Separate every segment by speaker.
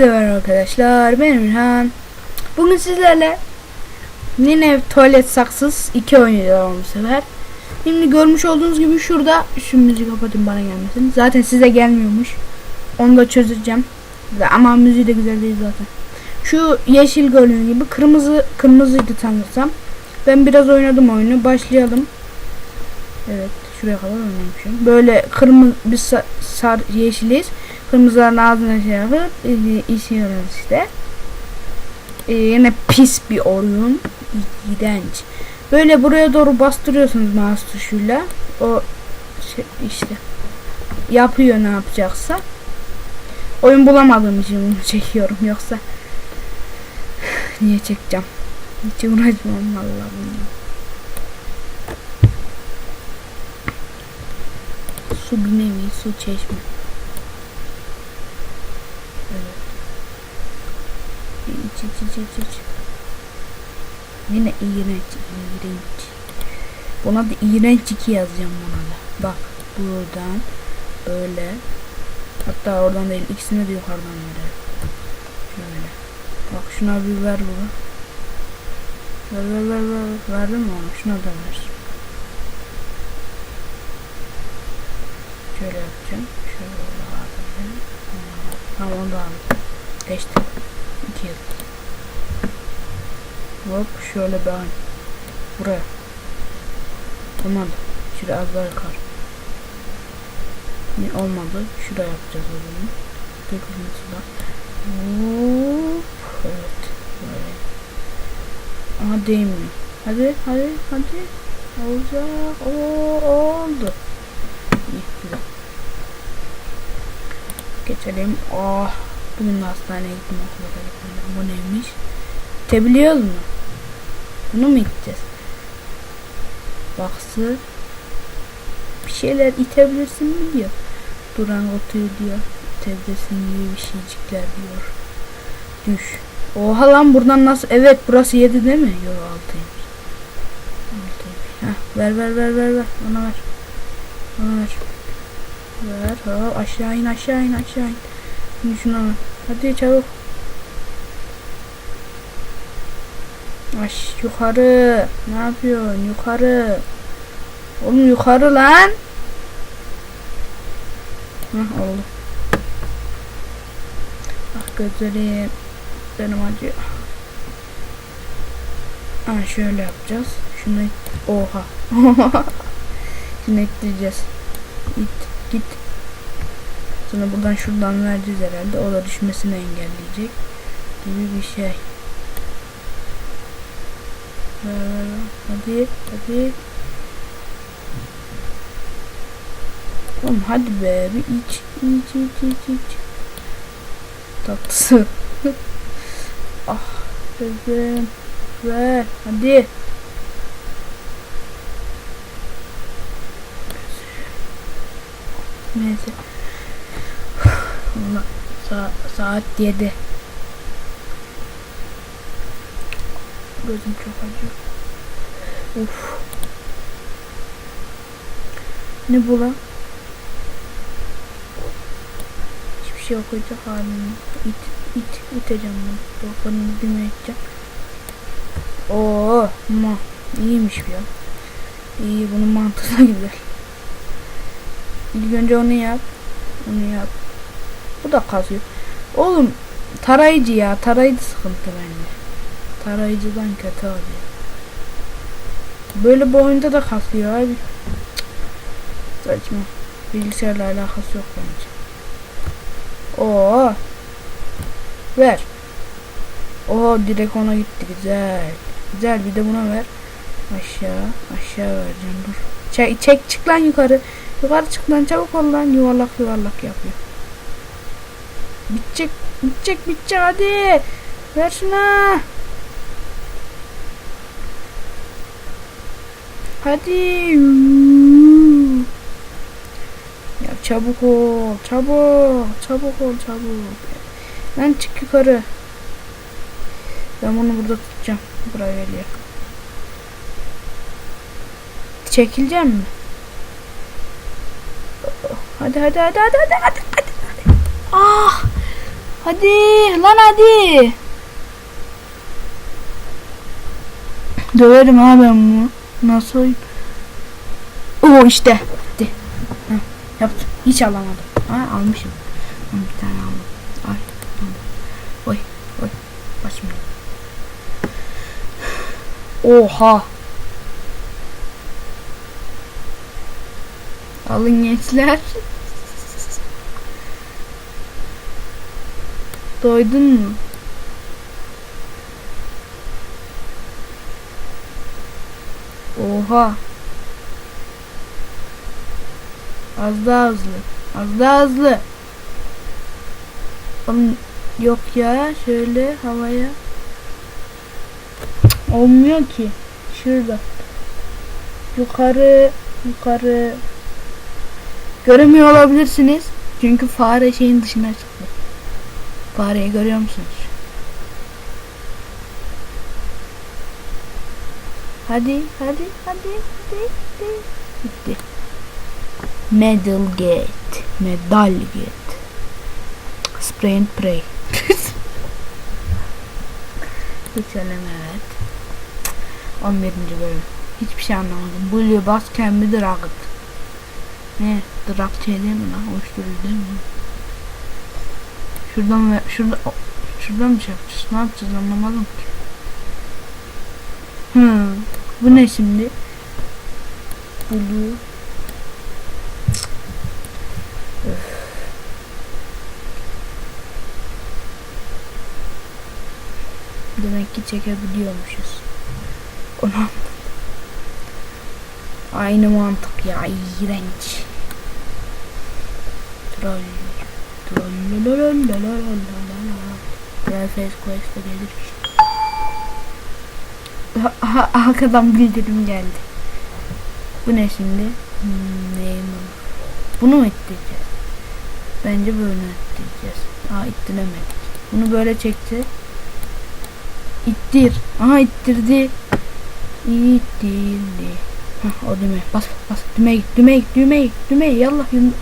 Speaker 1: Hepinize merhaba arkadaşlar. Ben İlhan. Bugün sizlerle yine tuvalet saksız iki oynayacağım bu sefer. Şimdi görmüş olduğunuz gibi şurada şu müziği kapatın bana gelmesin. Zaten size gelmiyormuş. Onu da çözeceğim. Ama müziği de güzel değil zaten. Şu yeşil gördüğünüz gibi kırmızı kırmızıydı sanırsam. Ben biraz oynadım oyunu. Başlayalım. Evet. Şuraya kadar oynamışım. Böyle kırmızı bir sa- sar yeşiliz. Kırmızıların ağzına şey yapıp e, işiyoruz işte. E, yine pis bir oyun. İğrenç. Böyle buraya doğru bastırıyorsunuz mouse tuşuyla. O şey işte yapıyor ne yapacaksa. Oyun bulamadığım için bunu çekiyorum yoksa niye çekeceğim? Hiç uğraşmam vallahi bununla. Su bir nevi su çeşme. Evet. İç iç iç iç iç. Yine iğrenç iğrenç. Buna da iğrenç 2 yazacağım buna da. Bak buradan böyle. Hatta oradan değil ikisini de yukarıdan verelim. Şöyle. Bak şuna bir ver bunu. Ver ver ver ver. Verdin mi ona? Şuna da ver. Şöyle yapacağım. Şöyle aldım. Tamam onu da aldım. Geçtim. İki. Hop şöyle ben. Buraya. Olmadı. Şuraya az daha yukarı. Ne olmadı. Şuraya yapacağız o zaman. Dökülmesi var. Hop. Evet. Böyle. Ama değmiyor. Hadi hadi hadi. Olacak. Oo, oldu. İyi güzel. Geçelim. Oh. De hastaneye gittim okula gitmedim. Bu neymiş? İtebiliyor mu? Bunu mu iteceğiz? Baksı. Bir şeyler itebilirsin mi diyor. Duran otuyor diyor. İtebilirsin gibi bir şeycikler diyor. Düş. Oha lan buradan nasıl? Evet burası 7 değil mi? Yok 6'ymış. 6'ymış. Heh, ver ver ver ver ver. Bana ver. Bana ver. Ver. Hop aşağı in aşağı in aşağı in. Şuna. Hadi çabuk. Aş yukarı. Ne yapıyorsun? Yukarı. Oğlum yukarı lan. Hah oldu. Ah gözlerim. Benim acıyor. Ha şöyle yapacağız. Şunu oha. Şimdi ekleyeceğiz. Git git. Sonra buradan şuradan vereceğiz herhalde. O da düşmesini engelleyecek. Gibi bir şey. Ver. Hadi hadi. Oğlum hadi be bir iç iç iç iç iç. Tatlısı. ah gözüm. Ver hadi. Neyse. Sa saat 7. Gözüm çok acıyor. Uf. Ne bu lan? Hiçbir şey okuyacak halim. İt, it, iteceğim bunu. Bakalım bugün edeceğim. Oo, ma. İyiymiş ya. İyi, bunun mantığı güzel. İlk önce onu yap. Onu yap. Bu da kazıyor. Oğlum tarayıcı ya. Tarayıcı sıkıntı bence. Tarayıcıdan kötü oluyor. Böyle bu oyunda da kasıyor abi. Saçma. Bilgisayarla alakası yok bence. Oo. Ver. Oo direkt ona gitti güzel. Güzel bir de buna ver. Aşağı aşağı vereceğim dur. Çek, çek çık lan yukarı. Yukarı çık lan çabuk ol lan yuvarlak yuvarlak yapıyor. Bitecek bitecek bitecek hadi. Ver şuna. Hadi. Ya çabuk ol. Çabuk. Çabuk ol çabuk. Lan çık yukarı. Ben bunu burada tutacağım. Buraya geliyor. Çekileceğim mi? Hadi hadi hadi hadi hadi hadi Hadi lan hadi. Döverim ha ben bunu. Nasıl oyun? Oo işte. Hadi. Heh, yaptım. Hiç alamadım. Ha almışım. Bir tane aldım. Al. Oy oy. Bak. Oha. Alın gençler. Doydun mu? Oha. Az daha hızlı. Az daha hızlı. Oğlum, yok ya. Şöyle havaya. Olmuyor ki. Şurada. Yukarı. Yukarı. Göremiyor olabilirsiniz. Çünkü fare şeyin dışına çıktı. Fareyi görüyor musunuz? Hadi, hadi, hadi, hadi, hadi. Bitti. Medal Gate. Medal Gate. Spray and Pray. Hiç önemli evet. 11. bölüm. Hiçbir şey anlamadım. Blue Bas Kendi Dragut. Ne? Drak şey değil mi lan? Uyuşturucu değil mi? Şuradan ve şurada şuradan bir şey yapacağız. Ne yapacağız anlamadım ki. Hmm. Bu ne şimdi? Bulu. Demek ki çekebiliyormuşuz. Onu Aynı mantık ya iğrenç. Troll. Prenses Quest'e gelir işte. Arkadan bildirim geldi. Bu ne şimdi? Hmm, Bunu mu ittireceğiz? Bence böyle ittireceğiz. Aa ittiremedik. Bunu böyle çekti. İttir. Aha ittirdi. İttirdi. Hah o düğme. Bas bas düğmeye git düğmeye git düğmeye git düğmeye yallah yumruk.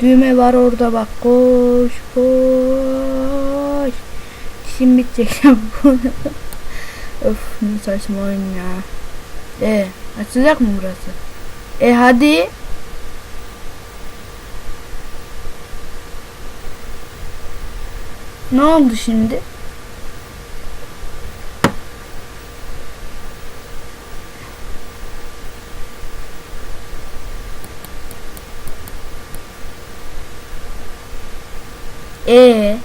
Speaker 1: Düğme var orada bak. Koş koş. Dişim bitecek. Öf ne saçma oyun ya. E açılacak mı burası? E hadi. Ne oldu şimdi? E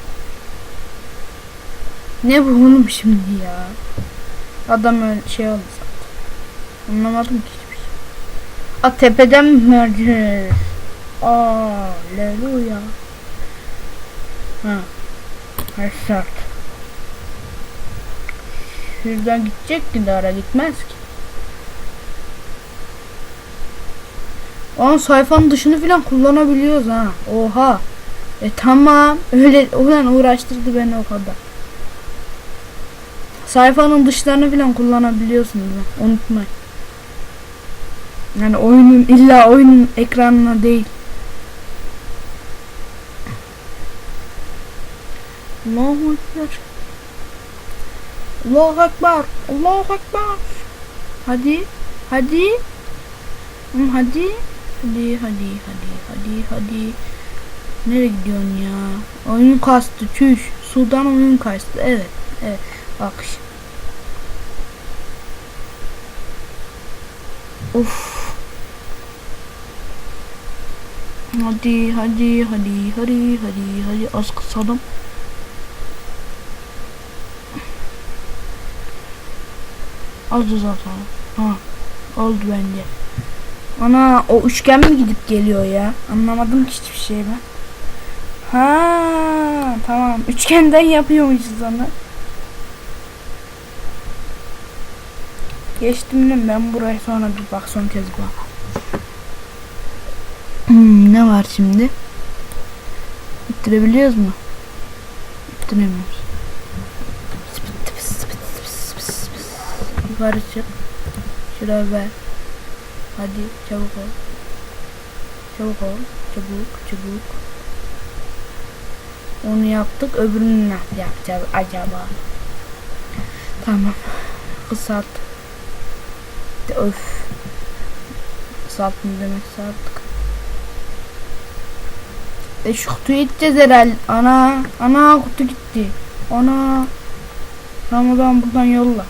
Speaker 1: Ne bu oğlum şimdi ya? Adam öyle şey oldu zaten. Anlamadım ki hiçbir şey. A tepeden mi vereceğiz? Aleluya. Ha. Her şart. Şuradan gidecek ki daha gitmez ki. Aa sayfanın dışını falan kullanabiliyoruz ha. Oha. E tamam. Öyle ulan uğraştırdı beni o kadar. Sayfanın dışlarını falan kullanabiliyorsunuz. ha, Unutmayın. Yani oyunun illa oyunun ekranına değil. Allahu Ekber. Allahu Ekber. Allahu Ekber. Hadi. Hadi. Hadi. Hadi hadi hadi hadi hadi. Nereye gidiyorsun ya? Oyun kastı çüş. Sudan oyun kastı. Evet. Evet. Bak. Of. Hadi hadi hadi hadi hadi hadi az kısalım. Az uzatalım. Ha. Oldu bence. Ana o üçgen mi gidip geliyor ya? Anlamadım ki hiçbir şey ben. Ha tamam. Üçgenden yapıyormuşuz onu. Geçtim mi ben buraya sonra bir bak son kez bak. Hmm, ne var şimdi? İttirebiliyoruz mu? İttiremiyoruz. Yukarı çık. Şuraya ver. Hadi çabuk ol. Çabuk ol. Çabuk çabuk. Onu yaptık. Öbürünü nasıl yapacağız acaba? Tamam. Kısalt. Öf. Kısalt mı demek artık. E şu kutuyu iteceğiz herhalde. Ana. Ana kutu gitti. Ana. Ramazan buradan yolla.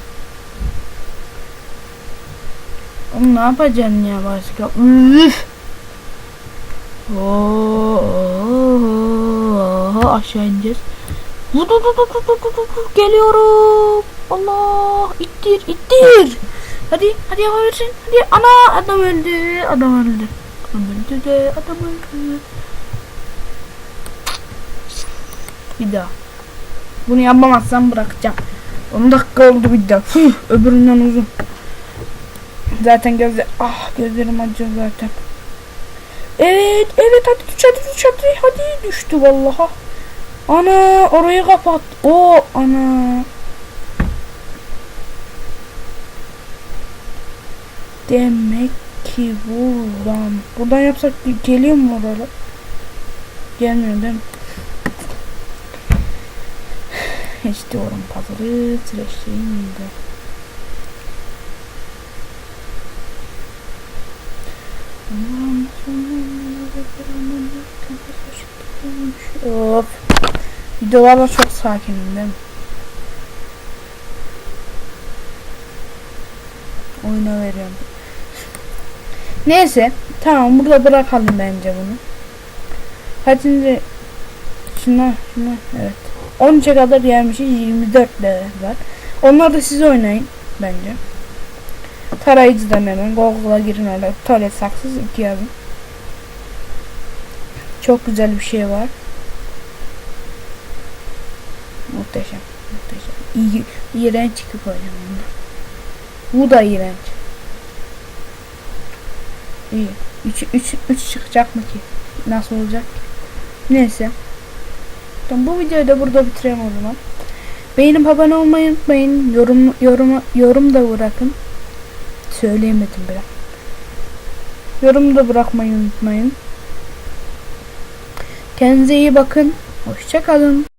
Speaker 1: Oğlum ne yapacaksın ya başka? Üf. Oo, aşağı ineceğiz. Vur, vur, vur, vur, vur. Geliyorum. Allah ittir ittir. Hadi hadi yapabilirsin. Hadi ana adam öldü. Adam öldü. Adam öldü de adam öldü. Bir daha. Bunu yapamazsam bırakacağım. 10 dakika oldu bir daha. Fuh, öbüründen uzun. Zaten gözler ah gözlerim acıyor zaten. Evet evet hadi düş hadi düş hadi hadi düştü vallaha. Ana orayı kapat. O ana. Demek ki buradan. Buradan yapsak geliyor mu oralar? Gelmiyor değil mi? Hiç diyorum pazarı süreçleyeyim de. Videolarda çok sakinim değil mi? Oyuna veriyorum. Neyse. Tamam burada bırakalım bence bunu. Kaçıncı? Şuna şuna evet. 13'e kadar gelmişiz 24 level var. Onlar da siz oynayın bence. Tarayıcıdan hemen Google'a girin orada. Tuvalet saksız iki yazın. Çok güzel bir şey var. İğrenç oynayalım bunu. Bu da iğrenç. İyi. 3 3 3 çıkacak mı ki? Nasıl olacak? Neyse. Tamam, bu videoyu da burada bitireyim o zaman. Beğenip abone olmayı unutmayın. Yorum yorum yorum da bırakın. Söyleyemedim bile. Yorum da bırakmayı unutmayın. Kendinize iyi bakın. Hoşça kalın.